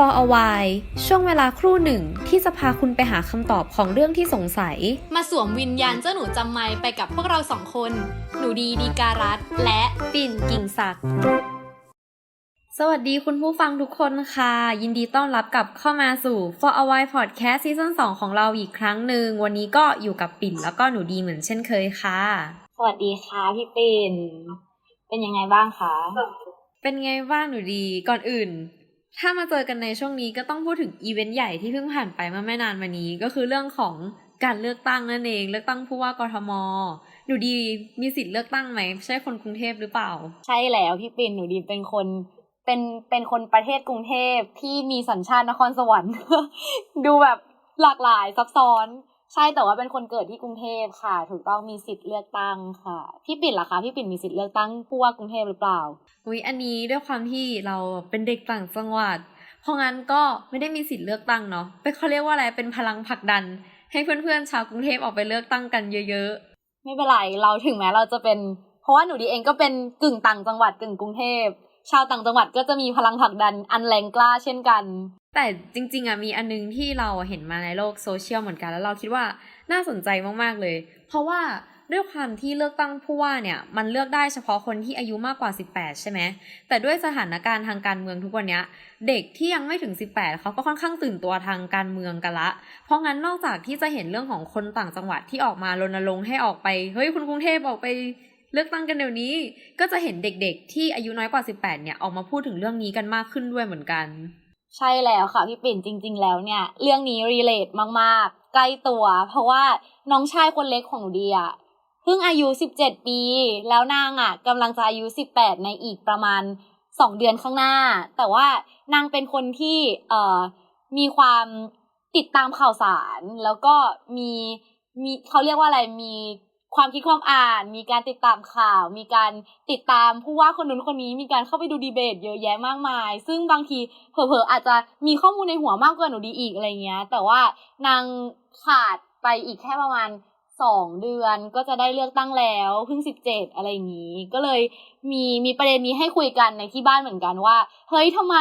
For a while ช่วงเวลาครู่หนึ่งที่จะพาคุณไปหาคำตอบของเรื่องที่สงสัย มาสวมวิญญาณเจ้าหนูจำไม่ไปกับพวกเราสองคน หนูดีดีการัตและปิ่นกิ่งศักดิ์สวัสดีคุณผู้ฟังทุกคนค่ะ ยินดีต้อนรับกลับเข้ามาสู่ For a while podcast ซีซั่น2ของเราอีกครั้งหนึ่ง วันนี้ก็อยู่กับปิ่นแล้วก็หนูดีเหมือนเช่นเคยค่ะ สวัสดีค่ะพี่ปิ่น เป็นยังไงบ้างคะ เป็นไงบ้างหนูดี ก่อนอื่น ถ้ามาเจอกันในช่วงนี้ก็ต้องพูดถึงอีเวนต์ใหญ่ที่เพิ่งผ่านไปเมื่อไม่นานมานี้ ก็คือเรื่องของการเลือกตั้งนั่นเอง เลือกตั้งผู้ว่ากทม หนูดีมีสิทธิ์เลือกตั้งไหมใช่คนกรุงเทพหรือเปล่า ใช่แล้วพี่ปิ่นหนูดีเป็นคนเป็นเป็นคนประเทศกรุงเทพที่มีสัญชาตินครสวรรค์ ดูแบบหลากหลายซับซ้อน ใช่แต่ว่าเป็นคนเกิดที่กรุงเทพค่ะ ถูกต้องมีสิทธิ์เลือกตั้งค่ะ พี่ปิ่นล่ะคะพี่ปิ่นมีสิทธิ์เลือกตั้งผู้ว่ากรุงเทพหรือเปล่าอุ๊ยอันนี้ด้วยความที่เราเป็นเด็กต่างจังหวัด เพราะงั้นก็ไม่ได้มีสิทธิ์เลือกตั้งเนาะเป็นเขาเรียกว่าอะไรเป็นพลังผลักดัน ให้เพื่อนๆชาวกรุงเทพออกไปเลือกตั้งกันเยอะไม่เป็นไรเราถึงแม้เราจะเป็น เพราะว่าหนูดีเองก็เป็นกึ่งต่างจังหวัดกึ่งกรุงเทพชาวต่างจังหวัดก็จะมีพลังผลักดันอันแรงกล้าเช่นกันๆ แต่จริงๆอะมีอันนึงที่เราเห็นมาในโลกโซเชียลเหมือนกันแล้วเราคิดว่าน่าสนใจมากๆเลย เพราะว่าด้วยความที่เลือกตั้งผู้ว่าเนี่ยมันเลือกได้เฉพาะคนที่อายุมากกว่า 18 ใช่ไหมแต่ด้วยสถานการณ์ทางการเมืองทุกวันนี้เด็กที่ยังไม่ถึง 18เขาก็ค่อนข้างตื่นตัวทางการเมืองกันละ เพราะงั้นนอกจากที่จะเห็นเรื่องของคนต่างจังหวัดที่ออกมารณรงค์ให้ออกไปเฮ้ยคุณกรุงเทพออกไปเลือกตั้งกันเดี๋ยวนี้ ก็จะเห็นเด็กๆ ที่อายุน้อยกว่า 18 เนี่ยออกมาพูดถึงเรื่องนี้กันมากขึ้นด้วยเหมือนกัน ใช่แล้วค่ะพี่ปิ่นจริง ๆ แล้วเนี่ย เรื่องนี้รีเลทมากๆ ใกล้ตัว เพราะว่าน้องชายคนเล็กของหนูดีอะเพิ่งอายุ 17 ปี แล้วนางอะกำลังจะอายุ 18 ในอีกประมาณ 2 เดือนข้างหน้า แต่ว่านางเป็นคนที่เอ่อมีความติดตามข่าวสาร แล้วก็มีมีเขาเรียกว่าอะไรมี ความคิดความอ่าน มีการติดตามข่าว มีการติดตามผู้ว่าคนนู้นคนนี้ มีการเข้าไปดูดีเบต เยอะแยะมากมาย ซึ่งบางทีเผลอๆอาจจะมีข้อมูลในหัวมากกว่าหนูดีอีกอะไรเงี้ย แต่ว่านางขาดไปอีกแค่ประมาณสองเดือนก็จะได้เลือกตั้งแล้วเพิ่งสิบเจ็ดอะไรอย่างนี้ ก็เลยมีมีประเด็นนี้ให้คุยกันในที่บ้านเหมือนกันว่าเฮ้ยทำไม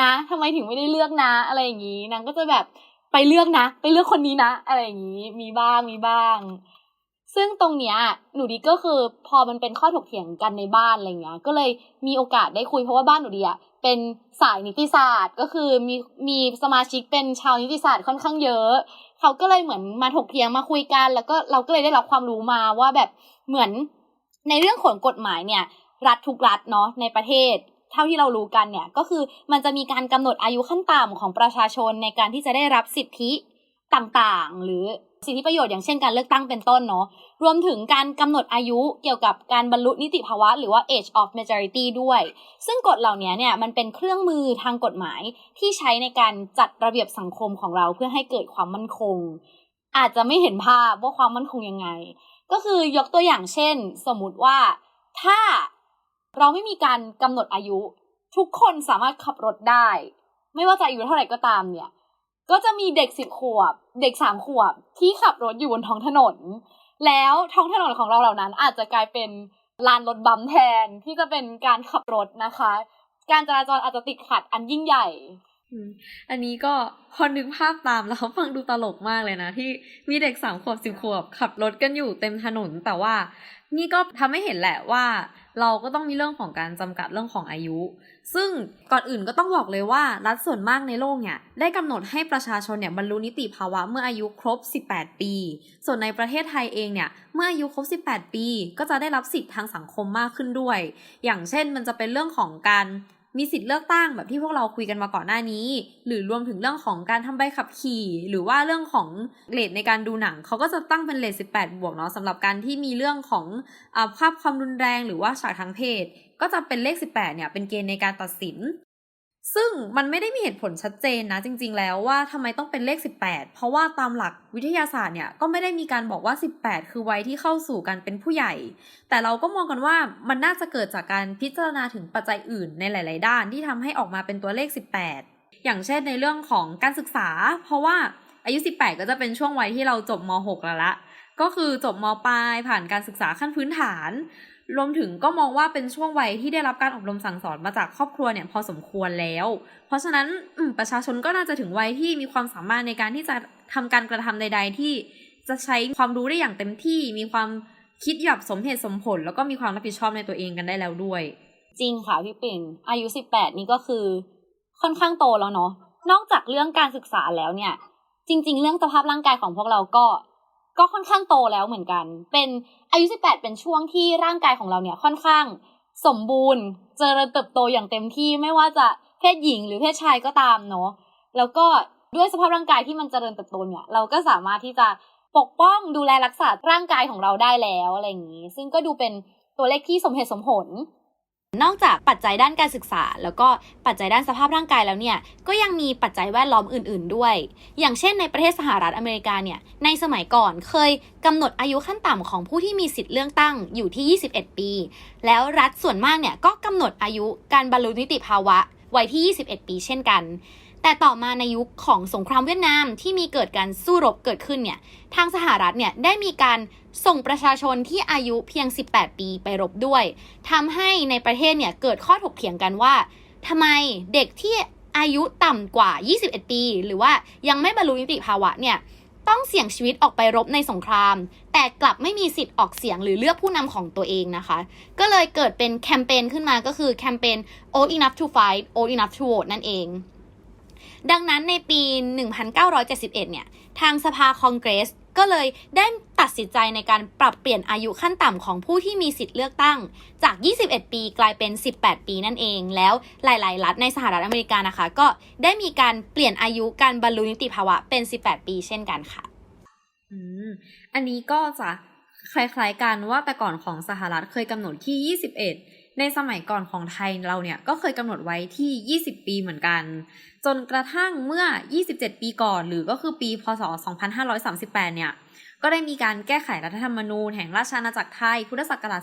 นะทำไมถึงไม่ได้เลือกนะ อะไรอย่างนี้นางก็จะแบบไปเลือกนะ ไปเลือกคนนี้นะ อะไรอย่างนี้มีบ้างมีบ้าง ซึ่งตรงเนี้ยหนูดีก็คือพอมันเป็นข้อถกเถียงกันในบ้านอะไรเงี้ย ก็เลยมีโอกาสได้คุยเพราะว่าบ้านหนูดีอะเป็นสายนิติศาสตร์ ก็คือมีมีสมาชิกเป็นชาวนิติศาสตร์ค่อนข้างเยอะ เขาก็เลยเหมือนมาถกเถียงมาคุยกัน แล้วก็เราก็เลยได้รับความรู้มาว่าแบบเหมือนในเรื่องของกฎหมายเนี่ย รัฐทุกรัฐเนาะในประเทศเท่าที่เรารู้กันเนี่ยก็คือมันจะมีการกำหนดอายุขั้นต่ำของประชาชนในการที่จะได้รับสิทธิต่างๆ หรือ สิทธิประโยชน์อย่างเช่นการเลือกตั้งเป็นต้นเนาะรวมถึงการกำหนดอายุเกี่ยวกับการบรรลุนิติภาวะ หรือว่า age of majority ด้วย ซึ่งกฎเหล่านี้เนี่ยมันเป็นเครื่องมือทางกฎหมายที่ใช้ในการจัดระเบียบสังคมของเราเพื่อให้เกิดความมั่นคง อาจจะไม่เห็นภาพว่าความมั่นคงยังไง ก็คือยกตัวอย่างเช่น สมมติว่าถ้าเราไม่มีการกำหนดอายุ ทุกคนสามารถขับรถได้ ไม่ว่าจะอายุเท่าไหร่ก็ตามเนี่ย ก็จะมีเด็กสิบขวบ เด็กสามขวบที่ขับรถอยู่บนท้องถนน แล้วท้องถนนของเราเหล่านั้น อาจจะกลายเป็นลานรถบัมแทนที่จะเป็นการขับรถนะคะ การจราจรอาจจะติดขัดอันยิ่งใหญ่ อันนี้ก็พอนึกภาพตามแล้วฟังดูตลกมากเลยนะ ที่มีเด็กสามขวบสิบขวบ ขับรถกันอยู่เต็มถนน แต่ว่า นี่ก็ทำให้เห็นแหละว่า เราก็ต้องมีเรื่องของการจำกัดเรื่องของอายุ ซึ่งก่อนอื่นก็ต้องบอกเลยว่า รัฐส่วนมากในโลกเนี่ยได้กำหนดให้ประชาชนเนี่ยบรรลุนิติภาวะเมื่ออายุครบ 18 ปี ส่วนในประเทศไทยเองเนี่ยเมื่ออายุครบ 18 ปี ก็จะได้รับสิทธิ์ทางสังคมมากขึ้นด้วย อย่างเช่นมันจะเป็นเรื่องของการ มีสิทธิ์เลือกตั้งแบบที่พวกเราคุยกันมาก่อนหน้านี้ หรือรวมถึงเรื่องของการทำใบขับขี่ หรือว่าเรื่องของเกรดในการดูหนัง เขาก็จะตั้งเป็นเลท18 บวกเนาะสำหรับการที่มีเรื่องของอภาพความรุนแรง หรือว่าฉากทางเพศ ก็จะเป็นเลข 18เนี่ยเป็นเกณฑ์ในการตัดสิน ซึ่งมันไม่ได้มีเหตุผลชัดเจนนะจริง ๆ แล้วว่าทำไมต้องเป็นเลข 18 เพราะว่าตามหลักวิทยาศาสตร์เนี่ยก็ไม่ได้มีการบอกว่า 18 คือวัยที่เข้าสู่การเป็นผู้ใหญ่ แต่เราก็มองกันว่ามันน่าจะเกิดจากการพิจารณาถึงปัจจัยอื่นในหลาย ๆ ด้านที่ทำให้ออกมาเป็นตัวเลข 18 อย่างเช่นในเรื่องของการศึกษา เพราะว่าอายุ 18 ก็จะเป็นช่วงวัยที่เราจบม .6 แล้วละ ก็คือจบมปลายผ่านการศึกษาขั้นพื้นฐาน รวมถึงก็มองว่าเป็นช่วงวัยที่ได้รับการอบรมสั่งสอนมาจากครอบครัวเนี่ยพอสมควรแล้ว เพราะฉะนั้นประชาชนก็น่าจะถึงวัยที่มีความสามารถในการที่จะทำการกระทำใด ๆ ที่จะใช้ความรู้ได้อย่างเต็มที่มีความคิดแบบสมเหตุสมผล แล้วก็มีความรับผิดชอบในตัวเองกันได้แล้วด้วย จริงค่ะพี่ปิ่นอายุ 18 นี่ก็คือค่อนข้างโตแล้วเนาะนอกจากเรื่องการศึกษาแล้วเนี่ย จริง ๆ เรื่องสภาพร่างกายของพวกเราก็ ก็ค่อนข้างโตแล้วเหมือนกัน เป็นอายุ 18 เป็นช่วงที่ร่างกายของเราเนี่ยค่อนข้างสมบูรณ์ เจริญเติบโตอย่างเต็มที่ไม่ว่าจะเพศหญิงหรือเพศชายก็ตามเนาะ แล้วก็ด้วยสภาพร่างกายที่มันเจริญเติบโตเนี่ย เราก็สามารถที่จะปกป้องดูแลรักษาร่างกายของเราได้แล้วอะไรอย่างนี้ ซึ่งก็ดูเป็นตัวเลขที่สมเหตุสมผล นอกจากปัจจัยด้านการศึกษา แล้วก็ปัจจัยด้านสภาพร่างกายแล้วเนี่ยก็ยังมีปัจจัยแวดล้อมอื่น ๆ ด้วย อย่างเช่นในประเทศสหรัฐอเมริกาเนี่ยในสมัยก่อนเคยกำหนดอายุขั้นต่ำของผู้ที่มีสิทธิ์เลือกตั้งอยู่ที่ 21 ปี แล้วรัฐส่วนมากเนี่ยก็กำหนดอายุการบรรลุนิติภาวะไว้ที่ 21 ปีเช่นกัน แต่ต่อมาในยุคของสงครามเวียดนามที่มีเกิดการสู้รบเกิดขึ้นเนี่ยทางสหรัฐเนี่ยได้มีการส่งประชาชนที่อายุเพียง 18 ปีไปรบด้วยทำให้ในประเทศเนี่ยเกิดข้อถกเถียงกันว่าทำไมเด็กที่อายุต่ำกว่า 21 ปี หรือว่ายังไม่บรรลุนิติภาวะเนี่ยต้องเสี่ยงชีวิตออกไปรบในสงคราม แต่กลับไม่มีสิทธิ์ออกเสียงหรือเลือกผู้นำของตัวเองนะคะ ก็เลยเกิดเป็นแคมเปญขึ้นมาก็คือแคมเปญ old enough to fight old enough to vote นั่นเอง ดังนั้นในปี 1971 เนี่ย ทางสภาคองเกรสก็เลยได้ตัดสินใจในการปรับเปลี่ยนอายุขั้นต่ำของผู้ที่มีสิทธิ์เลือกตั้ง จาก 21 ปีกลายเป็น 18 ปีนั่นเอง แล้วหลาย ๆ รัฐในสหรัฐอเมริกานะคะ ก็ได้มีการเปลี่ยนอายุการบรรลุนิติภาวะเป็น 18 ปีเช่นกันค่ะ อืม อันนี้ก็จะคล้าย ๆ กันว่าแต่ก่อนของสหรัฐเคยกำหนดที่ 21 ในสมัยก่อนของไทยเราเนี่ยก็เคยกำหนดไว้ที่ 20 ปีเหมือนกัน จนกระทั่งเมื่อ 27 ปีก่อน หรือก็คือปีพศ 2538 เนี่ยก็ได้มีการแก้ไขรัฐธรรมนูญแห่งราชอาณาจักรไทย พุทธศักราช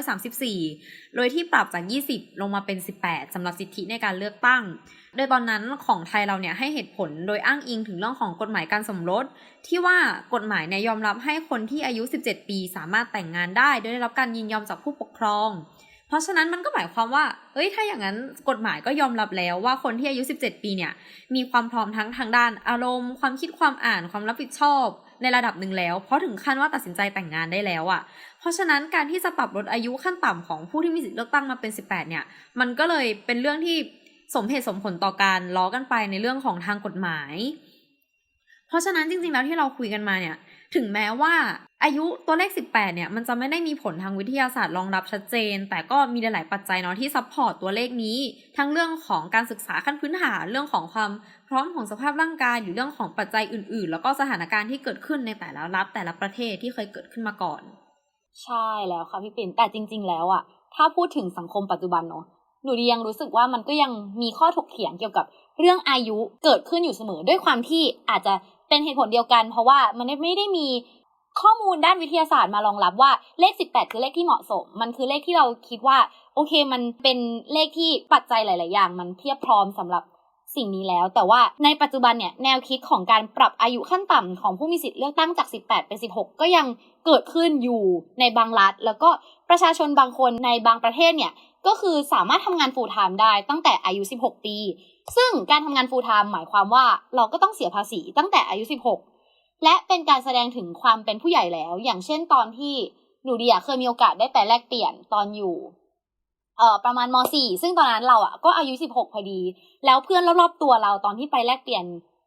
2534 โดยที่ปรับจาก 20 ลงมาเป็น 18 สำหรับสิทธิในการเลือกตั้ง โดยตอนนั้นของไทยเราเนี่ยให้เหตุผลโดยอ้างอิงถึงเรื่องของกฎหมายการสมรส ที่ว่ากฎหมายเนี่ยยอมรับให้คนที่อายุ 17 ปีสามารถแต่งงานได้ โดยได้รับการยินยอมจากผู้ปกครอง ราะฉะนั้นมันก็หมายความว่า เอ้ย ถ้าอย่างนั้นกฎหมายก็ยอมรับแล้วว่าคนที่อายุ 17 ปีเนี่ย มีความพร้อมทั้งทางด้านอารมณ์ ความคิดความอ่าน ความรับผิดชอบในระดับหนึ่งแล้ว เพราะถึงขั้นว่าตัดสินใจแต่งงานได้แล้วอะ่ะ เพราะฉะนั้นการที่จะปรับลดอายุขั้นต่ำของผู้ที่มีสิทธิเลือกตั้งมาเป็น 18 เนี่ย มันก็เลยเป็นเรื่องที่สมเหตุสมผลต่อการล้อกันไปในเรื่องของทางกฎหมาย เพราะฉะนั้นจริงๆแล้วที่เราคุยกันมาเนี่ย ถึงแม้ว่า อายุตัวเลข 18 เนี่ย มันจะไม่ได้มีผลทางวิทยาศาสตร์รองรับชัดเจน แต่ก็มีหลาย ๆ ปัจจัยเนาะที่ซัพพอร์ตตัวเลขนี้ ทั้งเรื่องของการศึกษาขั้นพื้นฐาน เรื่องของความพร้อมของสภาพร่างกาย หรือเรื่องของปัจจัยอื่น ๆ แล้วก็สถานการณ์ที่เกิดขึ้นในแต่ละรัฐแต่ละประเทศที่เคยเกิดขึ้นมาก่อน ใช่แล้วค่ะพี่ปิ่น แต่จริง ๆ แล้วอะถ้าพูดถึงสังคมปัจจุบันเนาะ หนูดียังรู้สึกว่ามันก็ยังมีข้อถกเถียงเกี่ยวกับเรื่องอายุเกิดขึ้นอยู่เสมอ ด้วยความที่อาจจะเป็นเหตุผลเดียวกัน เพราะว่ามันไม่ได้มี ข้อมูลด้านวิทยาศาสตร์มารองรับว่าเลข 18 คือเลขที่เหมาะสม มันคือเลขที่เราคิดว่า โอเคมันเป็นเลขที่ปัจจัยหลาย ๆ อย่าง มันเพียบพร้อมสำหรับสิ่งนี้แล้ว แต่ว่าในปัจจุบันเนี่ยแนวคิดของการปรับอายุขั้นต่ำของผู้มีสิทธิ์เลือกตั้งจาก 18 เป็น 16 ก็ยังเกิดขึ้นอยู่ในบางรัฐ แล้วก็ประชาชนบางคนในบางประเทศเนี่ยก็คือสามารถทำงาน full time ได้ตั้งแต่อายุ 16 ปี ซึ่งการทำงาน full time หมายความว่าเราก็ต้องเสียภาษีตั้งแต่อายุ 16 และเป็นการแสดงถึงความเป็นผู้ใหญ่แล้ว อย่างเช่นตอนที่หนูดีอะเคยมีโอกาสได้ไปแลกเปลี่ยนตอนอยู่เอ่อประมาณม .4 ซึ่งตอนนั้นเราอะก็อายุ 16 พอดี แล้วเพื่อนรอบๆตัวเราตอนที่ไปแลกเปลี่ยน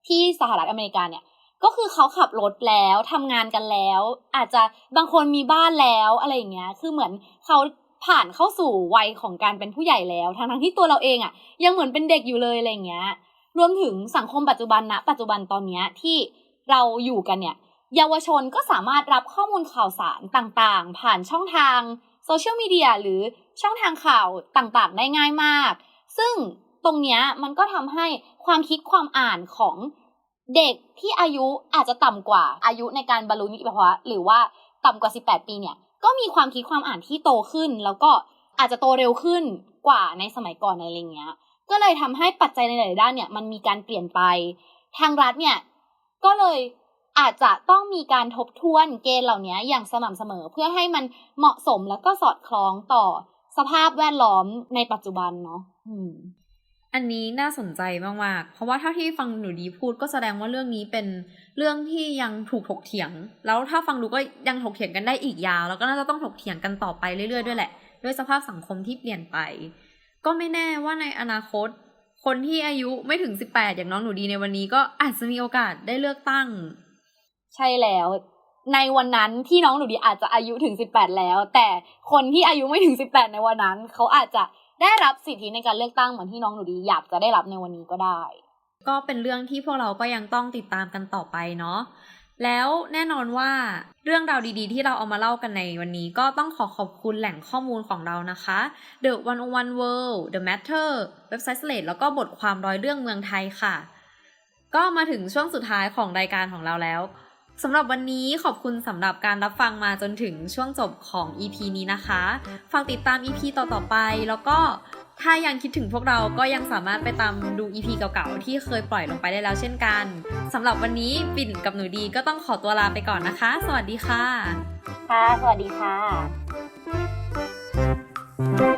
ที่สหรัฐอเมริกาเนี่ย ก็คือเขาขับรถแล้วทำงานกันแล้ว อาจจะบางคนมีบ้านแล้วอะไรอย่างเงี้ย คือเหมือนเขาผ่านเข้าสู่วัยของการเป็นผู้ใหญ่แล้วทั้งๆที่ตัวเราเองอะ ยังเหมือนเป็นเด็กอยู่เลยอะไรอย่างเงี้ย รวมถึงสังคมปัจจุบันนะปัจจุบันตอนเนี้ยที่ เราอยู่กันเนี่ย เยาวชนก็สามารถรับข้อมูลข่าวสารต่างๆ ผ่านช่องทางโซเชียลมีเดียหรือช่องทางข่าวต่างๆ ได้ง่ายมาก ซึ่งตรงเนี้ยมันก็ทำให้ความคิดความอ่านของเด็กที่อายุอาจจะต่ำกว่าอายุในการบรรลุนิติภาวะหรือว่าต่ำกว่า 18 ปีเนี่ย ก็มีความคิดความอ่านที่โตขึ้น แล้วก็อาจจะโตเร็วขึ้นกว่าในสมัยก่อนอะไรเงี้ย ก็เลยทำให้ปัจจัยในหลายด้านเนี่ยมันมีการเปลี่ยนไป ทางรัฐเนี่ย ก็เลยอาจจะต้องมีการทบทวนเกณฑ์เหล่านี้อย่างสม่ำเสมอ เพื่อให้มันเหมาะสมแล้วก็สอดคล้องต่อสภาพแวดล้อมในปัจจุบันเนาะอันนี้น่าสนใจมากๆ เพราะว่าเท่าที่ฟังหนูดีพูดก็แสดงว่าเรื่องนี้เป็นเรื่องที่ยังถูกถกเถียง แล้วถ้าฟังดูก็ยังถกเถียงกันได้อีกยาว แล้วก็น่าจะต้องถกเถียงกันต่อไปเรื่อยๆด้วยแหละ ด้วยสภาพสังคมที่เปลี่ยนไป ก็ไม่แน่ว่าในอนาคต คนที่อายุไม่ถึง18อย่างน้องหนูดีในวันนี้ก็อาจจะมีโอกาสได้เลือกตั้ง ใช่แล้ว ในวันนั้นที่น้องหนูดีอาจจะอายุถึง18แล้ว แต่คนที่อายุไม่ถึง18ในวันนั้น เขาอาจจะได้รับสิทธิในการเลือกตั้งเหมือนที่น้องหนูดีอยากจะได้รับในวันนี้ก็ได้ ก็เป็นเรื่องที่พวกเราก็ยังต้องติดตามกันต่อไปเนาะ แล้วแน่นอนว่าเรื่องราวดีๆ ที่เราเอามาเล่ากันในวันนี้ ก็ต้องขอขอบคุณแหล่งข้อมูลของเรานะคะ The 101 World The Matter เว็บไซต์ Slate แล้วก็บทความร้อยเรื่องเมืองไทยค่ะ ก็มาถึงช่วงสุดท้ายของรายการของเราแล้ว สำหรับวันนี้ขอบคุณสำหรับการรับฟังมาจนถึงช่วงจบของ EP นี้นะคะ ฝากติดตาม EP ต่อๆไป แล้วก็ถ้ายังคิดถึงพวกเราก็ยังสามารถไปตามดู EP เก่าๆ ที่เคยปล่อยลงไปได้แล้วเช่นกันสำหรับวันนี้ปิ่นกับหนูดีก็ต้องขอตัวลาไปก่อนนะคะ สวัสดีค่ะ ค่ะ สวัสดีค่ะ